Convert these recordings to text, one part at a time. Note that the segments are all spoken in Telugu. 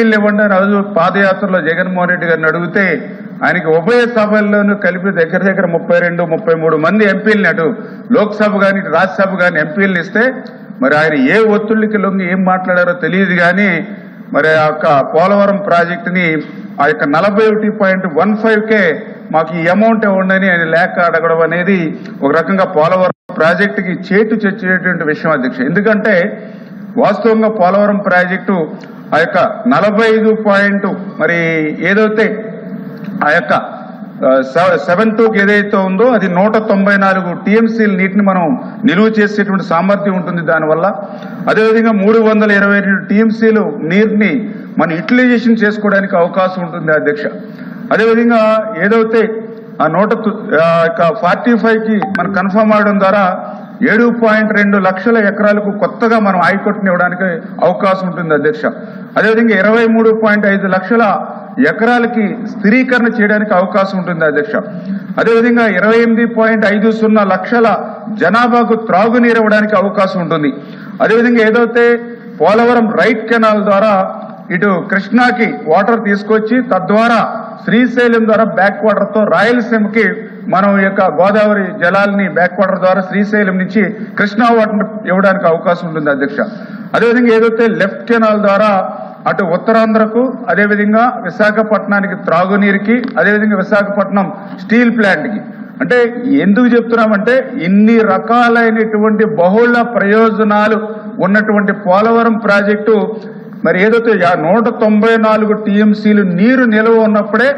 ఎంపీలు ఇవ్వండి రోజు పాదయాత్రలో జగన్మోహన్ రెడ్డి గారిని అడిగితే ఆయనకి ఉభయ సభల్లోనూ కలిపి దగ్గర దగ్గర ముప్పై రెండు ముప్పై మూడు మంది ఎంపీలని అటు లోక్సభ కానీ రాజ్యసభ కానీ ఎంపీలను ఇస్తే మరి ఆయన ఏ ఒత్తిళ్ళకి లొంగి ఏం మాట్లాడారో తెలియదు కానీ మరి ఆ యొక్క పోలవరం ప్రాజెక్టుని ఆ యొక్క నలభై ఒకటి పాయింట్ వన్ ఫైవ్ కే మాకు ఈ అమౌంట్ ఇవ్వండి ఆయన లేక అడగడం అనేది ఒక రకంగా పోలవరం ప్రాజెక్టుకి చేటు చచ్చేటువంటి విషయం అధ్యక్ష. ఎందుకంటే వాస్తవంగా పోలవరం ప్రాజెక్టు ఆ యొక్క నలభై ఐదు పాయింట్ మరి ఏదైతే ఆ యొక్క సెవెన్ టూకి ఏదైతే ఉందో అది నూట తొంభై నాలుగు టీఎంసీల నీటిని మనం నిలువ చేసేటువంటి సామర్థ్యం ఉంటుంది దానివల్ల. అదేవిధంగా మూడు వందల ఇరవై రెండు టీఎంసీలు నీరుని మనం యూటిలైజేషన్ చేసుకోవడానికి అవకాశం ఉంటుంది అధ్యక్ష. అదేవిధంగా ఏదైతే ఆ నూట ఫార్టీ ఫైవ్కి మనం కన్ఫర్మ్ అవడం ద్వారా ఏడు పాయింట్ రెండు లక్షల ఎకరాలకు కొత్తగా మనం హైకోర్టుని ఇవ్వడానికి అవకాశం ఉంటుంది అధ్యక్ష. అదేవిధంగా ఇరవై మూడు పాయింట్ ఐదు లక్షల ఎకరాలకి స్థిరీకరణ చేయడానికి అవకాశం ఉంటుంది అధ్యక్ష. అదేవిధంగా ఇరవై ఎనిమిది పాయింట్ ఐదు సున్నా లక్షల జనాభాకు త్రాగునీరు ఇవ్వడానికి అవకాశం ఉంటుంది. అదేవిధంగా ఏదైతే పోలవరం రైట్ కెనాల్ ద్వారా ఇటు కృష్ణాకి వాటర్ తీసుకొచ్చి తద్వారా శ్రీశైలం ద్వారా బ్యాక్ వాటర్తో రాయలసీమకి మనం ఈ యొక్క గోదావరి జలాల్ని బ్యాక్ వాటర్ ద్వారా శ్రీశైలం నుంచి కృష్ణా వాటర్ ఇవ్వడానికి అవకాశం ఉంటుంది అధ్యక్ష. అదేవిధంగా ఏదైతే లెఫ్ట్ కెనాల్ ద్వారా అటు ఉత్తరాంధ్రకు అదేవిధంగా విశాఖపట్నానికి త్రాగునీరుకి అదేవిధంగా విశాఖపట్నం స్టీల్ ప్లాంట్కి అంటే ఎందుకు చెప్తున్నామంటే ఇన్ని రకాలైనటువంటి బహుళ ప్రయోజనాలు ఉన్నటువంటి పోలవరం ప్రాజెక్టు మరి ఏదైతే నూట తొంభై నాలుగు టీఎంసీలు నీరు నిల్వ ఉన్నప్పుడే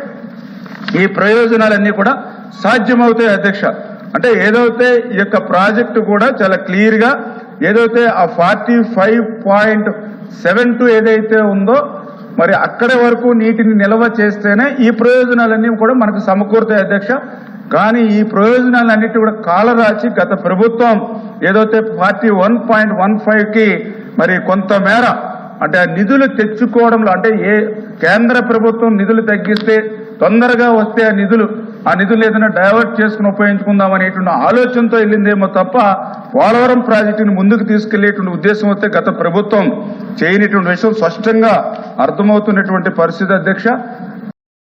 ఈ ప్రయోజనాలన్నీ కూడా సాధ్యమవుతాయి అధ్యక్ష. అంటే ఏదైతే ఈ యొక్క ప్రాజెక్టు కూడా చాలా క్లియర్గా ఏదైతే ఆ forty five point seven two ఏదైతే ఉందో మరి అక్కడి వరకు నీటిని నిల్వ చేస్తేనే ఈ ప్రయోజనాలన్నీ కూడా మనకు సమకూరుతాయి అధ్యక్ష. కానీ ఈ ప్రయోజనాలన్నిటి కూడా కాలరాచి గత ప్రభుత్వం ఏదైతే ఫార్టీ వన్ పాయింట్ వన్ ఫైవ్కి మరి కొంతమేర అంటే ఆ నిధులు తెచ్చుకోవడంలో అంటే ఏ కేంద్ర ప్రభుత్వం నిధులు తగ్గిస్తే తొందరగా వస్తే ఆ నిధులు ఆ నిధులు ఏదైనా డైవర్ట్ చేసుకుని ఉపయోగించుకుందాం అనేటువంటి ఆలోచనతో వెళ్ళిందేమో తప్ప పోలవరం ప్రాజెక్టును ముందుకు తీసుకెళ్ళేటువంటి ఉద్దేశం అయితే గత ప్రభుత్వం చేయనటువంటి విషయం స్పష్టంగా అర్థమవుతున్నటువంటి పరిస్థితి అధ్యక్ష.